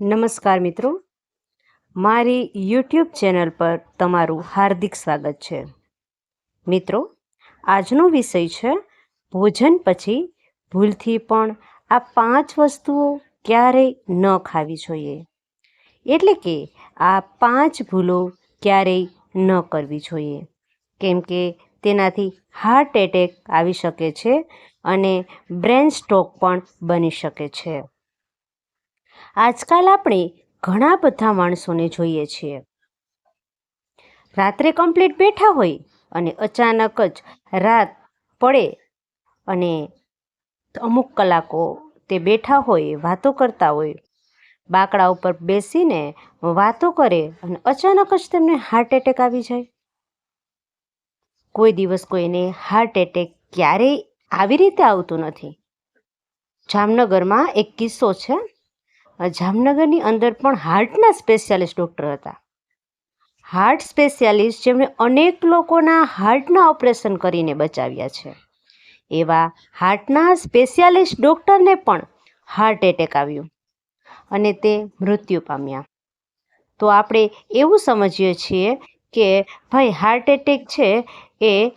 નમસ્કાર મિત્રો. મારી યુટ્યુબ ચેનલ પર તમારું હાર્દિક સ્વાગત છે. મિત્રો, આજનો વિષય છે ભોજન પછી ભૂલથી પણ આ પાંચ વસ્તુઓ ક્યારેય ન ખાવી જોઈએ. એટલે કે આ પાંચ ભૂલો ક્યારેય ન કરવી જોઈએ. કેમ કે તેનાથી હાર્ટ એટેક આવી શકે છે અને બ્રેન સ્ટ્રોક પણ બની શકે છે. આજકાલ આપણે ઘણા બધા માણસોને જોઈએ છીએ. રાત્રે કમ્પ્લીટ બેઠા હોય અને અચાનક જ રાત પડે અને અમુક કલાકો તે બેઠા હોય, વાતો કરતા હોય, બાકડા ઉપર બેસીને વાતો કરે અને અચાનક જ તેમને હાર્ટ એટેક આવી જાય. કોઈ દિવસ કોઈને હાર્ટ એટેક ક્યારેય આવી રીતે આવતું નથી. જામનગરમાં એક કિસ્સો છે. જામનગરની અંદર પણ હાર્ટના સ્પેશિયાલિસ્ટ ડૉક્ટર હતા. હાર્ટ સ્પેશિયાલિસ્ટ જેમણે અનેક લોકોના હાર્ટના ઓપરેશન કરીને બચાવ્યા છે. એવા હાર્ટના સ્પેશિયાલિસ્ટ ડૉક્ટરને પણ હાર્ટ એટેક આવ્યું અને તે મૃત્યુ પામ્યા. તો આપણે એવું સમજીએ છીએ કે ભાઈ હાર્ટ એટેક છે એ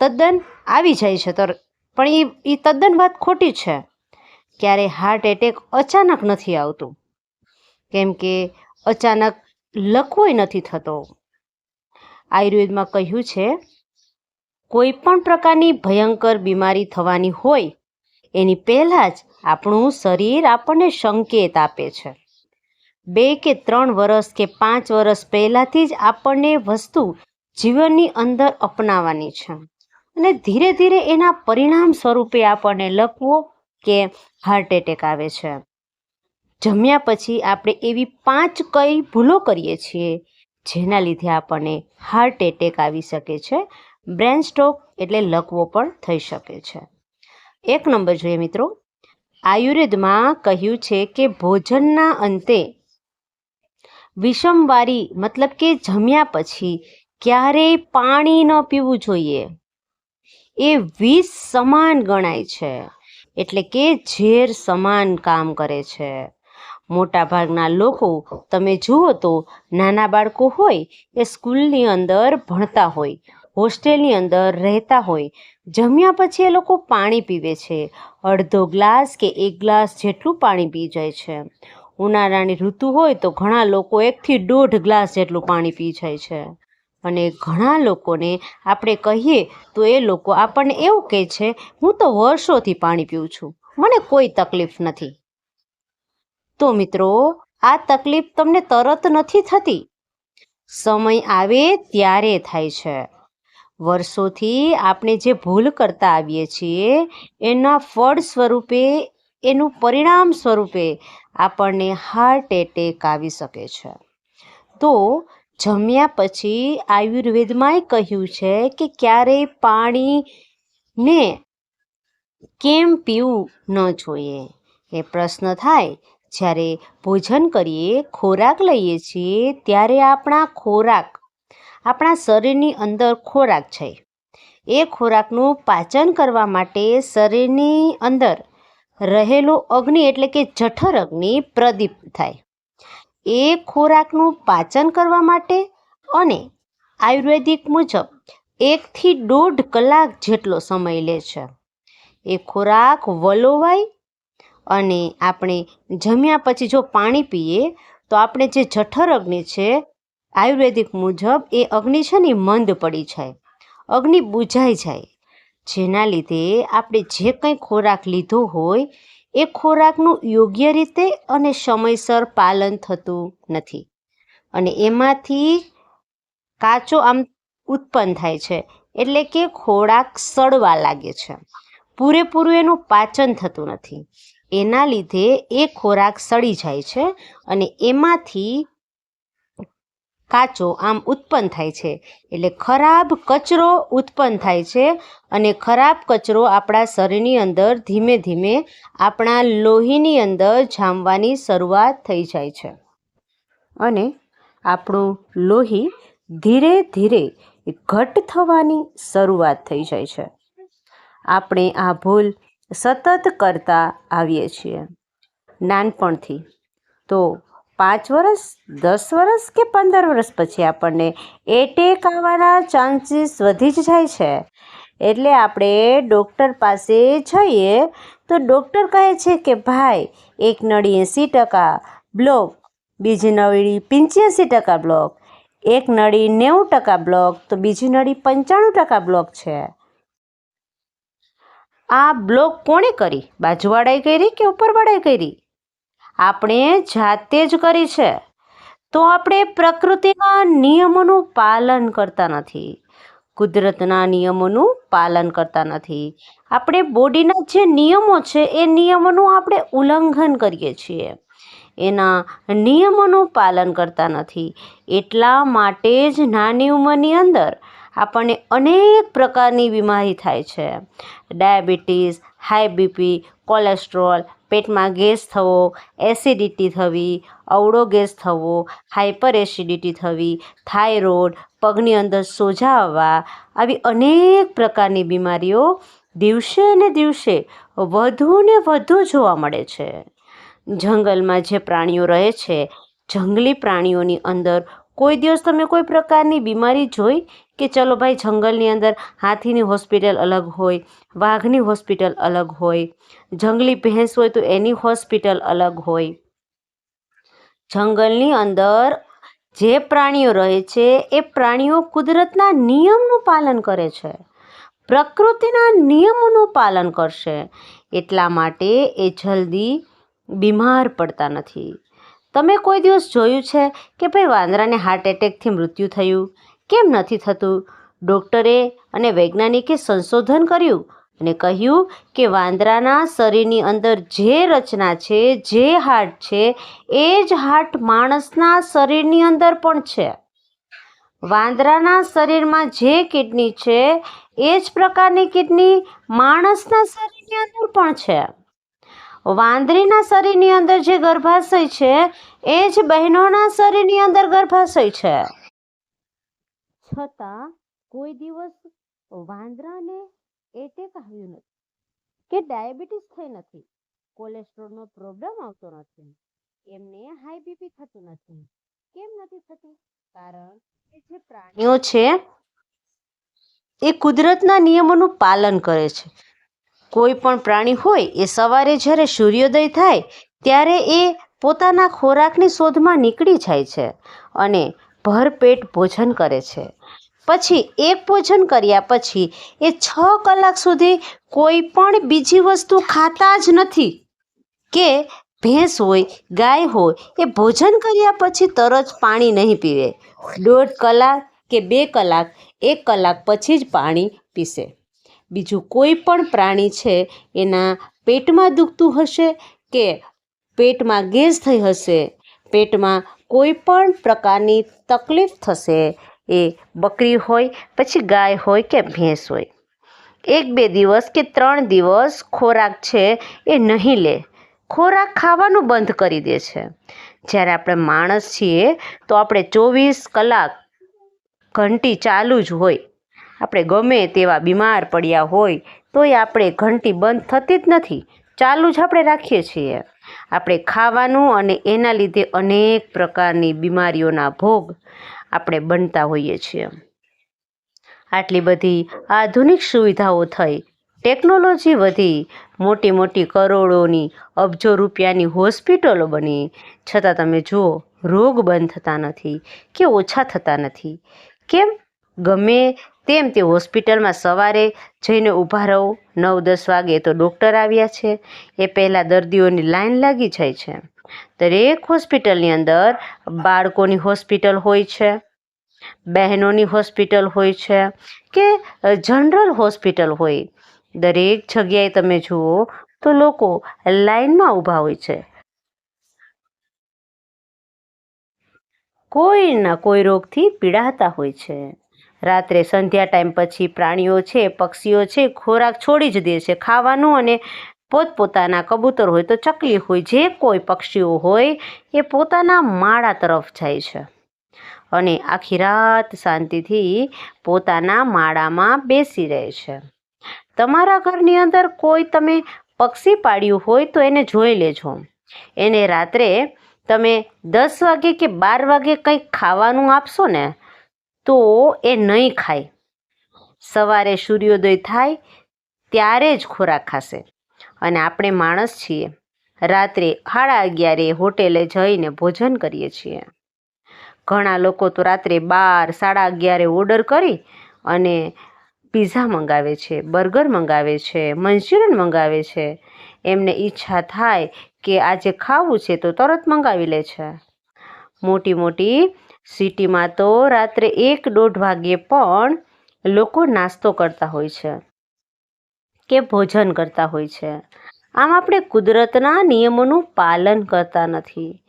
તદ્દન આવી જાય છે. તર પણ એ તદ્દન વાત ખોટી છે. ક્યારે હાર્ટ એટેક અચાનક નથી આવતું. કેમ કે અચાનક લકવોય નથી થતો. આયુર્વેદમાં કહ્યું છે, કોઈ પણ પ્રકારની ભયંકર બીમારી થવાની હોય, એની પહેલાં જ આપણું શરીર આપણને સંકેત આપે છે. બે કે ત્રણ વર્ષ કે પાંચ વર્ષ પહેલાંથી જ આપણને વસ્તુ જીવનની અંદર અપનાવવાની છે. અને ધીરે ધીરે એના પરિણામ સ્વરૂપે આપણને લખવો કે હાર્ટ એટેક આવે છે. જમ્યા પછી આપણે એવી પાંચ કઈ ભૂલો કરીએ છીએ, જેના લીધે આપણને હાર્ટ એટેક આવી શકે છે બ્રેન સ્ટ્રોક એટલે લકવો પણ થઈ શકે છે. એક નંબર જોઈએ મિત્રો, આયુર્વેદમાં કહ્યું છે કે ભોજનના અંતે વિષમવારી મતલબ કે જમ્યા પછી ક્યારેય પાણી ન પીવું જોઈએ. એ વિષ સમાન ગણાય છે. એટલે કે ઝેર સમાન કામ કરે છે. મોટાભાગના લોકો, તમે જુઓ તો, નાના બાળકો હોય, એ સ્કૂલની અંદર ભણતા હોય, હોસ્ટેલની અંદર રહેતા હોય, જમ્યા પછી એ લોકો પાણી પીવે છે. અડધો ગ્લાસ કે એક ગ્લાસ જેટલું પાણી પી જાય છે. ઉનાળાની ઋતુ હોય તો ઘણા લોકો એકથી દોઢ ગ્લાસ જેટલું પાણી પી જાય છે. અને ઘણા લોકોને આપણે કહીએ તો એ લોકો આપણને એવું કહે છે, હું તો વર્ષોથી પાણી પીઉં છું. મને કોઈ તકલીફ નથી. તો મિત્રો, આ તકલીફ તમને તરત નથી થતી. સમય આવે ત્યારે થાય છે. વર્ષોથી આપણે જે ભૂલ કરતા આવીએ છીએ, એના ફળ સ્વરૂપે, એનું પરિણામ સ્વરૂપે આપણને હાર્ટ એટેક આવી શકે છે. તો જમ્યા પછી આયુર્વેદમાંય કહ્યું છે કે ક્યારેય પાણીને કેમ પીવું ન જોઈએ. એ પ્રશ્ન થાય. જ્યારે ભોજન કરીએ, ખોરાક લઈએ છીએ, ત્યારે આપણા ખોરાક, આપણા શરીરની અંદર ખોરાક છે. એ ખોરાકનું પાચન કરવા માટે શરીરની અંદર રહેલો અગ્નિ એટલે કે જઠર અગ્નિ પ્રદીપ થાય. એ ખોરાકનું પાચન કરવા માટે અને આયુર્વેદિક મુજબ એકથી દોઢ કલાક જેટલો સમય લે છે. એ ખોરાક વલોવાય અને આપણે જમ્યા પછી જો પાણી પીએ તો આપણે જે જઠર અગ્નિ છે, આયુર્વેદિક મુજબ એ અગ્નિ છે ને મંદ પડી જાય. અગ્નિ બુઝાઈ જાય. જેના લીધે આપણે જે કંઈ ખોરાક લીધો હોય એ ખોરાકનું યોગ્ય રીતે અને સમયસર પાલન થતું નથી. અને એમાંથી કાચો આમ ઉત્પન્ન થાય છે, એટલે કે ખોરાક સડવા લાગે છે. પૂરેપૂરું એનું પાચન થતું નથી. એના લીધે એ ખોરાક સડી જાય છે અને એમાંથી કાચો આમ ઉત્પન્ન થાય છે. એટલે ખરાબ કચરો ઉત્પન્ન થાય છે અને ખરાબ કચરો આપણા શરીરની અંદર ધીમે ધીમે આપણા લોહીની અંદર જામવાની શરૂઆત થઈ જાય છે. અને આપણું લોહી ધીરે ધીરે ઘટ થવાની શરૂઆત થઈ જાય છે. આપણે આ ભૂલ સતત કરતા આવીએ છીએ. નાનપણથી. તો પાંચ વર્ષ દસ વર્ષ કે પંદર વર્ષ પછી આપણને એટેક આવવાના ચાન્સીસ વધી જ જાય છે. એટલે આપણે ડૉક્ટર પાસે જઈએ તો ડૉક્ટર કહે છે કે, ભાઈ, એક નળી એંસી ટકા બ્લોક બીજી નળી પંચ્યાસી ટકા બ્લોક એક નળી નેવું ટકા બ્લોક તો બીજી નળી પંચાણું ટકા બ્લોક છે. આ બ્લોક કોણે કરી? બાજુવાળાએ કરી કે ઉપરવાળાએ કરી? આપણે જાતે જ કરી છે. તો આપણે પ્રકૃતિના નિયમોનું પાલન કરતા નથી. કુદરતના નિયમોનું પાલન કરતા નથી. આપણે બોડીના જે નિયમો છે, એ નિયમોનું આપણે ઉલ્લંઘન કરીએ છીએ. એના નિયમોનું પાલન કરતા નથી. એટલા માટે જ નાની ઉંમરની અંદર આપણને અનેક પ્રકારની બીમારી થાય છે. ડાયાબિટીસ, હાઈ બીપી, કોલેસ્ટ્રોલ પેટમાં ગેસ થવો, એસિડિટી થવી, અવળો ગેસ થવો હાઇપર એસિડિટી થવી, થાઇરોઇડ, પગની અંદર સોજા આવવા, આવી અનેક પ્રકારની બીમારીઓ દિવસે ને દિવસે વધુ ને વધુ જોવા મળે છે. જંગલમાં જે પ્રાણીઓ રહે છે, જંગલી પ્રાણીઓની અંદર કોઈ દિવસ તમે કોઈ પ્રકારની બીમારી જોઈ? કે ચલો ભાઈ જંગલની અંદર હાથીની હોસ્પિટલ અલગ હોય, વાઘની હોસ્પિટલ અલગ હોય, જંગલી ભેંસ હોય તો એની હોસ્પિટલ અલગ હોય. જંગલની અંદર જે પ્રાણીઓ રહે છે, એ પ્રાણીઓ કુદરતના નિયમનું પાલન કરે છે. પ્રકૃતિના નિયમોનું પાલન કરશે. એટલા માટે એ જલ્દી બીમાર પડતા નથી. તમે કોઈ દિવસ જોયું છે કે ભાઈ વાંદરાને હાર્ટ એટેકથી મૃત્યુ થયું? કેમ નથી થતું? ડૉક્ટરે અને વૈજ્ઞાનિકે સંશોધન કર્યું અને કહ્યું કે વાંદરાના શરીરની અંદર જે રચના છે, જે હાર્ટ છે, એ જ હાર્ટ માણસના શરીરની અંદર પણ છે. વાંદરાના શરીરમાં જે કિડની છે, એ જ પ્રકારની કિડની માણસના શરીરની અંદર પણ છે. વાંદરીના શરીરની અંદર જે ગર્ભાશય છે, એ જ બહેનોના શરીરની અંદર ગર્ભાશય છે. છતાં કોઈ દિવસ વાંદરાને એટેક આવ્યું નથી કે ડાયાબિટીસ થઈ નથી, કોલેસ્ટ્રોલનો પ્રોબ્લેમ આવતો નથી, એમને હાઈ બીપી થતું નથી. કેમ નથી થતું? કારણ કે જે પ્રાણીઓ છે, એ કુદરતના નિયમોનું પાલન કરે છે. કોઈ પણ પ્રાણી હોય, એ સવારે જ્યારે સૂર્યોદય થાય, ત્યારે એ પોતાના ખોરાકની શોધમાં નીકળી જાય છે અને ભરપેટ ભોજન કરે છે. પછી એક ભોજન કર્યા પછી એ છ કલાક સુધી કોઈ પણ બીજી વસ્તુ ખાતા જ નથી. કે ભેંસ હોય, ગાય હોય, એ ભોજન કર્યા પછી તરત પાણી નહીં પીવે. દોઢ કલાક કે બે કલાક, એક કલાક પછી જ પાણી પીશે. બીજું કોઈ પણ પ્રાણી છે, એના પેટમાં દુખતું હશે કે પેટમાં ગેસ થઈ હશે પેટમાં કોઈ પણ પ્રકારની તકલીફ થશે એ બકરી હોય, પછી ગાય હોય કે ભેંસ હોય. એક બે દિવસ કે ત્રણ દિવસ ખોરાક છે એ નહીં લે. ખોરાક ખાવાનું બંધ કરી દે છે. જ્યારે આપણે માણસ છીએ તો આપણે ચોવીસ કલાક ઘંટી ચાલુ જ હોય. આપણે ગમે તેવા બીમાર પડ્યા હોય, તોય આપણે ઘંટી બંધ થતી જ નથી. ચાલુ જ આપણે રાખીએ છીએ. આપણે ખાવાનું અને એના લીધે અનેક પ્રકારની બીમારીઓના ભોગ આપણે બનતા હોઈએ છીએ. આટલી બધી આધુનિક સુવિધાઓ થઈ, ટેકનોલોજી વધી મોટી મોટી કરોડોની અબજો રૂપિયાની હોસ્પિટલો બની, છતાં તમે જુઓ, રોગ બંધ થતા નથી કે ઓછા થતા નથી. કેમ? ગમે તેમ તે હોસ્પિટલમાં સવારે જઈને ઊભા રહો. નવ દસ વાગે તો ડૉક્ટર આવ્યા છે. એ પહેલાં દર્દીઓની લાઈન લાગી જાય છે. દરેક હોસ્પિટલની અંદર બાળકોની હોસ્પિટલ હોય છે, બહેનોની હોસ્પિટલ હોય છે કે જનરલ હોસ્પિટલ હોય. દરેક જગ્યાએ તમે જુઓ તો લોકો લાઈનમાં ઊભા હોય છે. કોઈના કોઈ રોગથી પીડાતા હોય છે. રાત્રે સંધ્યા ટાઈમ પછી પ્રાણીઓ છે, પક્ષીઓ છે, ખોરાક છોડી જ દે છે. ખાવાનું અને પોતપોતાના કબૂતર હોય તો ચકલી હોય, જે કોઈ પક્ષીઓ હોય, એ પોતાના માળા તરફ જાય છે. અને આખી રાત શાંતિથી પોતાના માળામાં બેસી રહે છે. તમારા ઘરની અંદર કોઈ તમે પક્ષી પાડ્યું હોય તો એને જોઈ લેજો. એને રાત્રે તમે દસ વાગે કે બાર વાગે કંઈક ખાવાનું આપશો ને તો એ નહીં ખાય. સવારે સૂર્યોદય થાય, ત્યારે જ ખોરાક ખાશે. અને આપણે માણસ છીએ. રાત્રે સાડા અગિયારે હોટેલે જઈને ભોજન કરીએ છીએ. ઘણા લોકો તો રાત્રે બાર, સાડા અગિયારે ઓર્ડર કરી અને પીઝા મંગાવે છે, બર્ગર મંગાવે છે, મંચુરિયન મંગાવે છે. એમને ઈચ્છા થાય કે આજે ખાવું છે તો તરત મંગાવી લે છે. મોટી મોટી સિટીમાં તો રાત્રે એક દોઢ વાગ્યે પણ લોકો નાસ્તો કરતા હોય છે કે ભોજન કરતા હોય છે. આમ આપણે કુદરતના નિયમોનું પાલન કરતા નથી.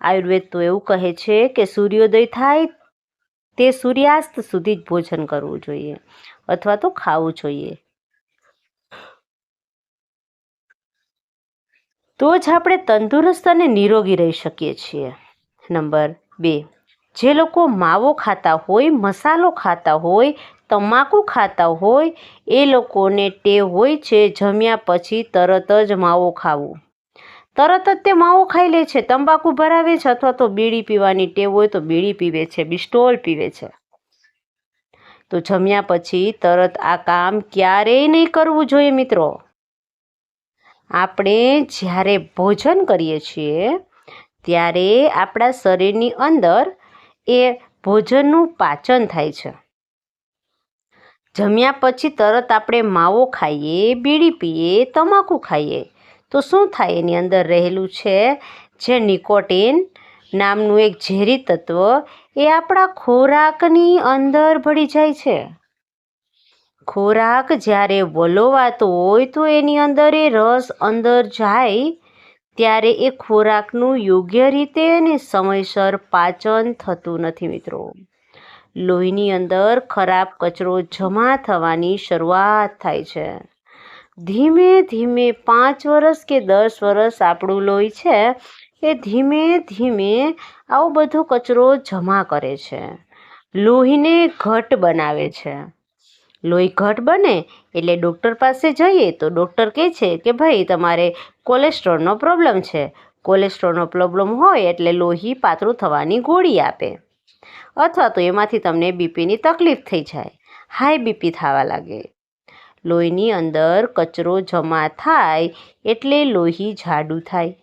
આયુર્વેદ તો એવું કહે છે કે સૂર્યોદય થાય તે સૂર્યાસ્ત સુધી જ ભોજન કરવું જોઈએ અથવા તો ખાવું જોઈએ. તો જ આપણે તંદુરસ્ત અને નિરોગી રહી શકીએ છીએ. નંબર બે. જે લોકો માવો ખાતા હોય, મસાલો ખાતા હોય, તમાકુ ખાતા હોય, એ લોકોને ટેવ હોય છે જમ્યા પછી તરત જ માવો ખાવું. તરત જ તે માવો ખાઈ લે છે. તંબાકુ ભરાવે છે અથવા તો બીડી પીવાની ટેવ હોય તો બીડી પીવે છે, બિસ્ટોલ પીવે છે. તો જમ્યા પછી તરત આ કામ ક્યારેય નહીં કરવું જોઈએ મિત્રો. આપણે જ્યારે ભોજન કરીએ છીએ, ત્યારે આપણા શરીરની અંદર એ ભોજનનું પાચન થાય છે. જમ્યા પછી તરત આપણે માવો ખાઈએ, બીડી પીએ, તમાકુ ખાઈએ. તો શું થાય એની અંદર રહેલું છે? જે નિકોટીન નામનું એક ઝેરી તત્વ એ આપણા ખોરાકની અંદર ભળી જાય છે. ખોરાક જ્યારે વલોવાતો હોય તો એની અંદર એ રસ અંદર જાય ત્યારે એ ખોરાકનું યોગ્ય રીતે અને સમયસર પાચન થતું નથી મિત્રો. લોહીની અંદર ખરાબ કચરો જમા થવાની શરૂઆત થાય છે. ધીમે ધીમે પાંચ વર્ષ કે દસ વર્ષ આપણું લોહી છે એ ધીમે ધીમે આવો બધો કચરો જમા કરે છે. લોહીને ઘટ બનાવે છે. લોહી ઘટ બને એટલે ડૉક્ટર પાસે જઈએ તો ડૉક્ટર કહે છે કે ભાઈ, તમારે કોલેસ્ટ્રોલનો પ્રોબ્લેમ છે. કોલેસ્ટ્રોલનો પ્રોબ્લેમ હોય એટલે લોહી પાતળું થવાની ગોળી આપે. અથવા તો એમાંથી તમને બીપીની તકલીફ થઈ જાય. હાઈ બીપી થવા લાગે. લોહીની અંદર કચરો જમા થાય એટલે લોહી જાડું થાય.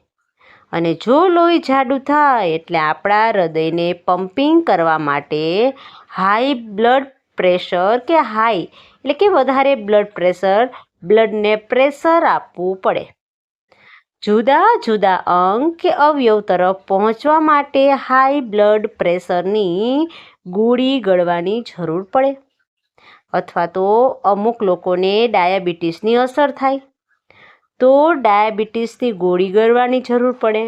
અને જો લોહી જાડું થાય એટલે આપણા હૃદયને પમ્પિંગ કરવા માટે હાઈ બ્લડ પ્રેશર કે હાઈ, એટલે કે વધારે બ્લડ પ્રેશર, બ્લડને પ્રેશર આપવું પડે. જુદા જુદા અંગ કે અવયવ તરફ પહોંચવા માટે હાઈ બ્લડ પ્રેશરની ગોળી ગળવાની જરૂર પડે. અથવા તો અમુક લોકોને ડાયાબિટીસની અસર થાય. તો ડાયાબિટીસની ગોળી ગળવાની જરૂર પડે.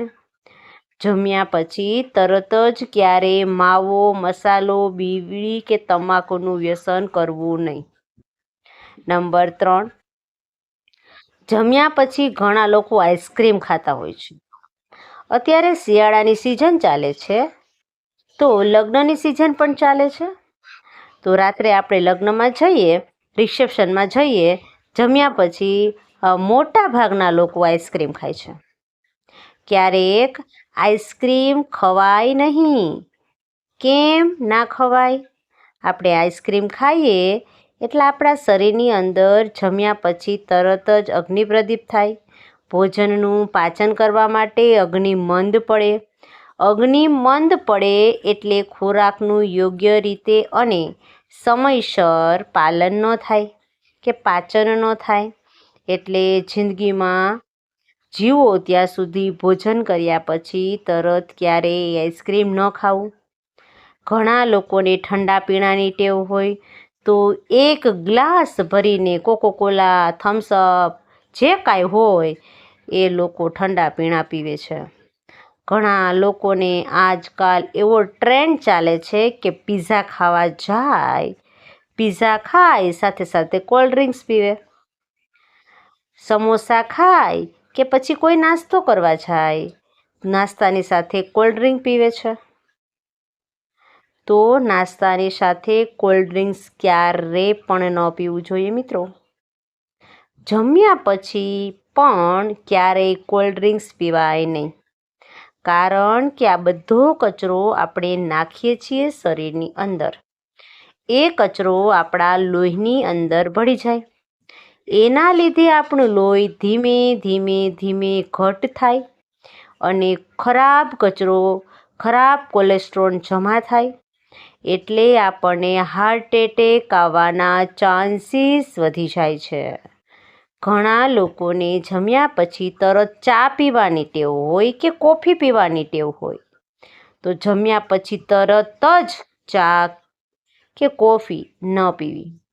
જમ્યા પછી તરત જ ક્યારેય માવો, મસાલો, બીડી કે તમાકુનું વ્યસન કરવું નહીં. નંબર ત્રણ. જમ્યા પછી ઘણા લોકો આઈસ્ક્રીમ ખાતા હોય છે. અત્યારે શિયાળાની સિઝન ચાલે છે. તો લગ્નની સિઝન પણ ચાલે છે? તો રાત્રે આપણે લગ્નમાં જઈએ, રિસેપ્શનમાં જઈએ, જમ્યા પછી મોટા ભાગના લોકો આઈસ્ક્રીમ ખાય છે. ક્યારેક આઈસ્ક્રીમ ખવાય નહીં. કેમ ના ખવાય? આપણે આઈસ્ક્રીમ ખાઈએ એટલે આપણા શરીરની અંદર જમ્યા પછી તરત જ અગ્નિ પ્રદીપ થાય. ભોજનનું પાચન કરવા માટે અગ્નિ મંદ પડે. અગ્નિ મંદ પડે એટલે ખોરાકનું યોગ્ય રીતે અને સમયસર પાલન ન થાય કે પાચન ન થાય. એટલે જિંદગીમાં જીવો ત્યાં સુધી ભોજન કર્યા પછી તરત ક્યારેય આઈસ્ક્રીમ ન ખાવું. ઘણા લોકોને ઠંડા પીણાની ટેવ હોય તો એક ગ્લાસ ભરીને કોકોકોલા થમ્સઅપ જે કાંઈ હોય એ લોકો ઠંડા પીણા પીવે છે. ઘણા લોકોને આજકાલ એવો ટ્રેન્ડ ચાલે છે કે પીઝા ખાવા જાય પીઝા ખાય, સાથે સાથે કોલ્ડ ડ્રિંક્સ પીવે. સમોસા ખાય કે પછી કોઈ નાસ્તો કરવા જાય? નાસ્તાની સાથે કોલ્ડ ડ્રિંક પીવે છે? તો નાસ્તાની સાથે કોલ્ડ ડ્રિંક્સ ક્યારે પણ ન પીવું જોઈએ મિત્રો. જમ્યા પછી પણ ક્યારેય કોલ્ડ ડ્રિંક્સ પીવાય નહીં. કારણ કે આ બધો કચરો આપણે નાખીએ છીએ શરીરની અંદર. એ કચરો આપણા લોહીની અંદર ભળી જાય. એના લીધે આપણું લોહી ધીમે ધીમે ધીમે ઘટ થાય અને ખરાબ કચરો, ખરાબ કોલેસ્ટ્રોલ જમા થાય. એટલે આપણને હાર્ટ એટેક આવવાના ચાન્સીસ વધી જાય છે. ઘણા લોકોને જમ્યા પછી તરત ચા પીવાની ટેવ હોય કે કોફી પીવાની ટેવ હોય. તો જમ્યા પછી તરત જ ચા કે કોફી ન પીવી.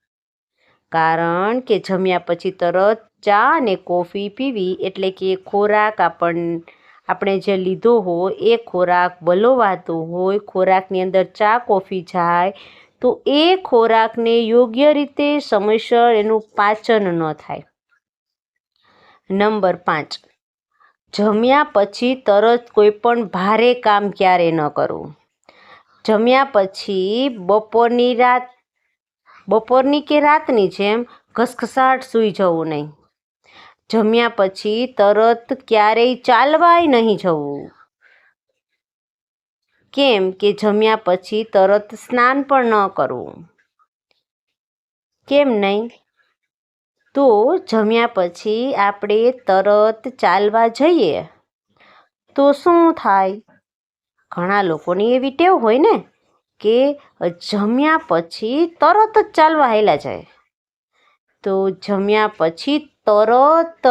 કારણ કે જમ્યા પછી તરત ચા અને કોફી પીવી એટલે કે ખોરાક આપણ, આપણે જે લીધો હોય એ ખોરાક બલોવાતો હોય, ખોરાકની અંદર ચા, કોફી જાય, તો એ ખોરાકને યોગ્ય રીતે સમયસર એનું પાચન ન થાય. નંબર પાંચ. જમ્યા પછી તરત કોઈ પણ ભારે કામ ક્યારે ન કરવું? જમ્યા પછી બપોરની રાત બપોરની કે રાતની જેમ ઘસઘસાટ સૂઈ જવું નહીં. જમ્યા પછી તરત ક્યારેય ચાલવાય નહીં જવું. કેમ કે જમ્યા પછી તરત સ્નાન પણ ન કરવું. કેમ નહીં? તો જમ્યા પછી આપણે તરત ચાલવા જઈએ. તો શું થાય? ઘણા લોકોની એવી ટેવ હોય ને. કે જમ્યા પછી તરત જ ચાલવા હેલા જાય. તો જમ્યા પછી તરત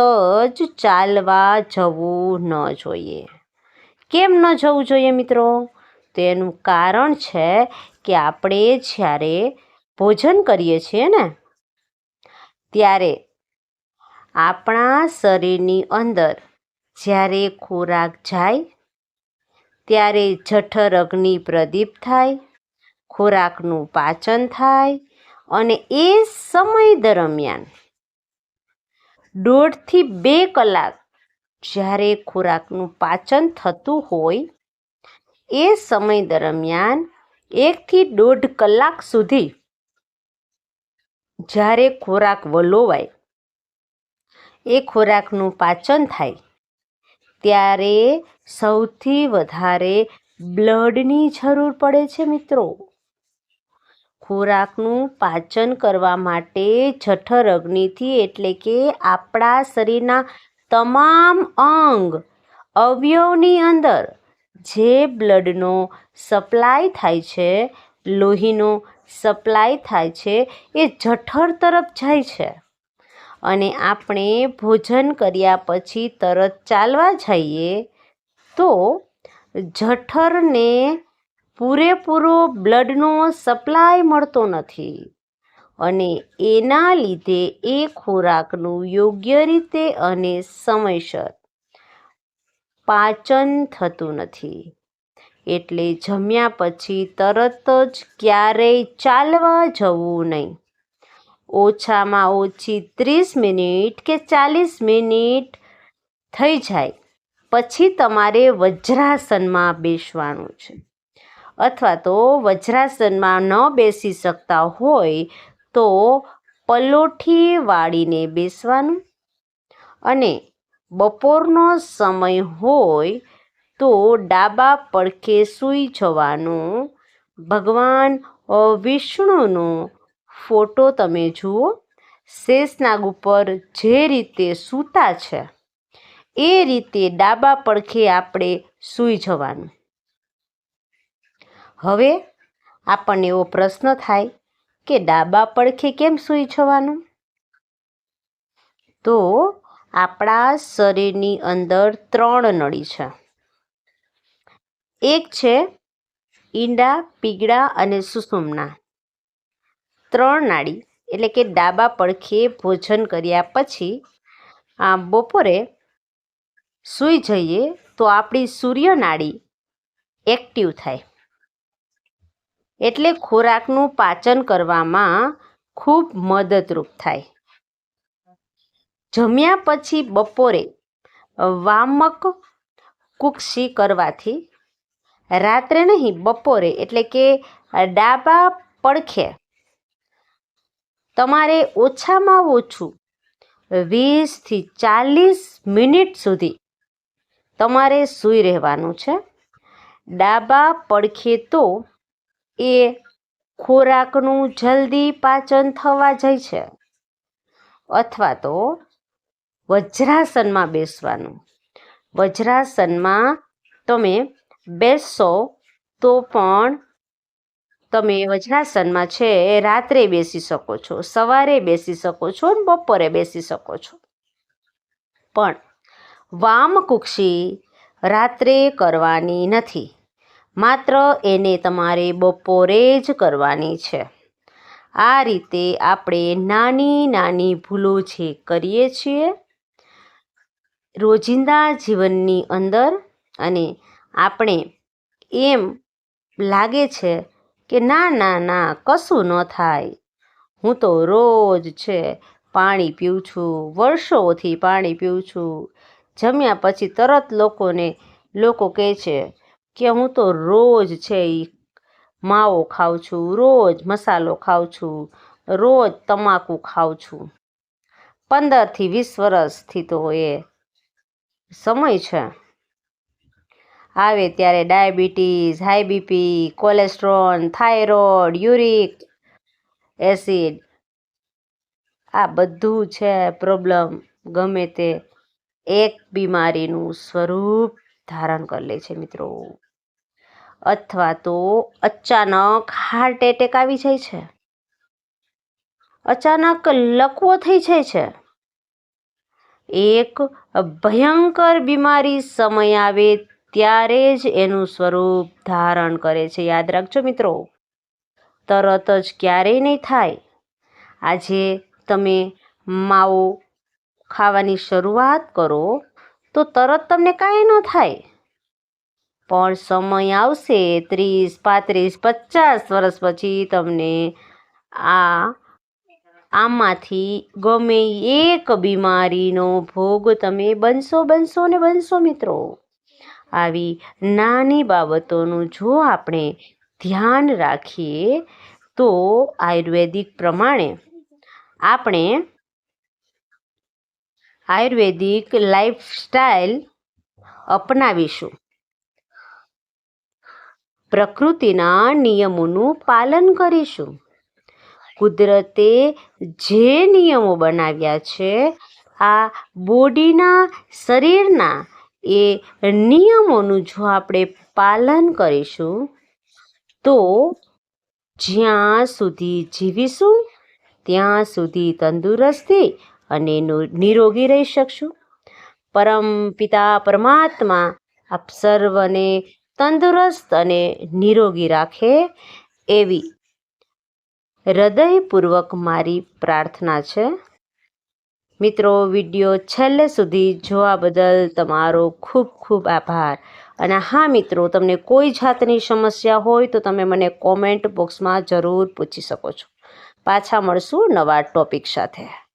જ ચાલવા જવું ન જોઈએ. કેમ ન જવું જોઈએ મિત્રો? તેનું કારણ છે કે આપણે જ્યારે ભોજન કરીએ છીએ ને, ત્યારે આપણા શરીરની અંદર જ્યારે ખોરાક જાય, ત્યારે જઠર અગ્નિ પ્રદીપ થાય ખોરાકનું પાચન થાય અને એ સમય દરમિયાન દોઢથી બે કલાક જ્યારે ખોરાકનું પાચન થતું હોય, એ સમય દરમિયાન એકથી દોઢ કલાક સુધી જ્યારે ખોરાક વલોવાય, એ ખોરાકનું પાચન થાય, ત્યારે સૌથી વધારે બ્લડની જરૂર પડે છે મિત્રો. ખોરાકનું પાચન કરવા માટે જઠર અગ્નિથી એટલે કે આપણા શરીરના તમામ અંગ, અવયવની અંદર જે બ્લડનો સપ્લાય થાય છે, લોહીનો સપ્લાય થાય છે, એ જઠર તરફ જાય છે. અને આપણે ભોજન કર્યા પછી તરત ચાલવા જઈએ તો જઠરને પૂરેપૂરો બ્લડનો સપ્લાય મળતો નથી અને એના લીધે એ ખોરાકનું યોગ્ય રીતે અને સમયસર પાચન થતું નથી. એટલે જમ્યા પછી તરત જ ક્યારેય ચાલવા જવું નહીં. ઓછામાં ઓછી ત્રીસ મિનિટ કે ચાલીસ મિનિટ થઈ જાય. પછી તમારે વજ્રાસનમાં બેસવાનું છે. અથવા તો વજ્રાસનમાં ન બેસી શકતા હોય તો પલોઠી વાળીને બેસવાનું. અને બપોરનો સમય હોય તો ડાબા પડખે સૂઈ જવાનું. ભગવાન વિષ્ણુનો ફોટો તમે જુઓ. શેષનાગ ઉપર જે રીતે સૂતા છે, એ રીતે ડાબા પડખે આપણે સૂઈ જવાનું. હવે આપણને એવો પ્રશ્ન થાય કે ડાબા પડખે કેમ સૂઈ જવાનું? તો આપણા શરીરની અંદર ત્રણ નળી છે. એક છે ઈંડા, પીગળા અને સુષુમના ત્રણ નાડી એટલે કે ડાબા પડખે ભોજન કર્યા પછી આ બપોરે સૂઈ જઈએ તો આપણી સૂર્ય નાડી એક્ટિવ થાય. એટલે ખોરાકનું પાચન કરવામાં ખૂબ મદદરૂપ થાય. જમ્યા પછી બપોરે વામક કુક્ષી કરવાથી રાત્રે નહીં, બપોરે એટલે કે ડાબા પડખે તમારે ઓછામાં ઓછું વીસથી ચાલીસ મિનિટ સુધી તમારે સૂઈ રહેવાનું છે. ડાબા પડખે તો એ ખોરાકનું જલ્દી પાચન થવા જાય છે. અથવા તો વજ્રાસનમાં બેસવાનું. વજ્રાસનમાં તમે બેસશો તો પણ તમે વજ્રાસનમાં છે રાત્રે બેસી શકો છો, સવારે બેસી શકો છો અને બપોરે બેસી શકો છો. પણ વામકુક્ષી રાત્રે કરવાની નથી. માત્ર એને તમારે બપોરે જ કરવાની છે. આ રીતે આપણે નાની નાની ભૂલો જે કરીએ છીએ, રોજિંદા જીવનની અંદર અને આપણે એમ લાગે છે કે ના ના ના, કશું ન થાય. હું તો રોજ છે પાણી પીઉં છું, વર્ષોથી પાણી પીઉં છું. જમ્યા પછી તરત લોકોને, લોકો કહે છે કે હું તો રોજ છે એ માવો ખાઉં છું, રોજ મસાલો ખાઉં છું, રોજ તમાકુ ખાઉં છું. પંદરથી વીસ વર્ષથી તો એ સમય છે. આવે ત્યારે diabetes, high BP, cholesterol thyroid uric, acid, આ બધું છે પ્રોબ્લેમ. ગમે તે એક બીમારીનું સ્વરૂપ ધારણ કરી લે છે મિત્રો. અથવા તો અચાનક હાર્ટ એટેક આવી જાય છે. અચાનક લકવો થઈ જાય છે. એક ભયંકર બીમારી સમય આવે ત્યારે જ એનું સ્વરૂપ ધારણ કરે છે. યાદ રાખજો મિત્રો, તરત જ ક્યારેય નહીં થાય. આજે તમે માવો ખાવાની શરૂઆત કરો તો તરત તમને કાંઈ ન થાય. પણ સમય આવશે ત્રીસ, પાંત્રીસ, પચાસ વર્ષ પછી તમને આ આમાંથી ગમે એક બીમારીનો ભોગ તમે બનશો બનશો ને બનશો મિત્રો. આવી નાની બાબતોનું જો આપણે ધ્યાન રાખીએ તો આયુર્વેદિક પ્રમાણે આપણે આયુર્વેદિક લાઈફસ્ટાઈલ અપનાવીશું. પ્રકૃતિના નિયમોનું પાલન કરીશું. કુદરતે જે નિયમો બનાવ્યા છે, આ બોડીના શરીરના એ નિયમોનું જો આપણે પાલન કરીશું, તો જ્યાં સુધી જીવીશું, ત્યાં સુધી તંદુરસ્તી અને નિરોગી રહી શકશું. પરમ પિતા પરમાત્મા આપ સર્વને તંદુરસ્ત અને નિરોગી રાખે એવી હૃદયપૂર્વક મારી પ્રાર્થના છે. મિત્રો, વીડિયો છેલ્લે સુધી જોવા બદલ તમારો ખૂબ ખૂબ આભાર. અને હા, મિત્રો, તમને કોઈ જાતની સમસ્યા હોય તો તમે મને કોમેન્ટ બોક્સમાં જરૂર પૂછી શકો છો. પાછા મળશું નવા ટોપિક સાથે.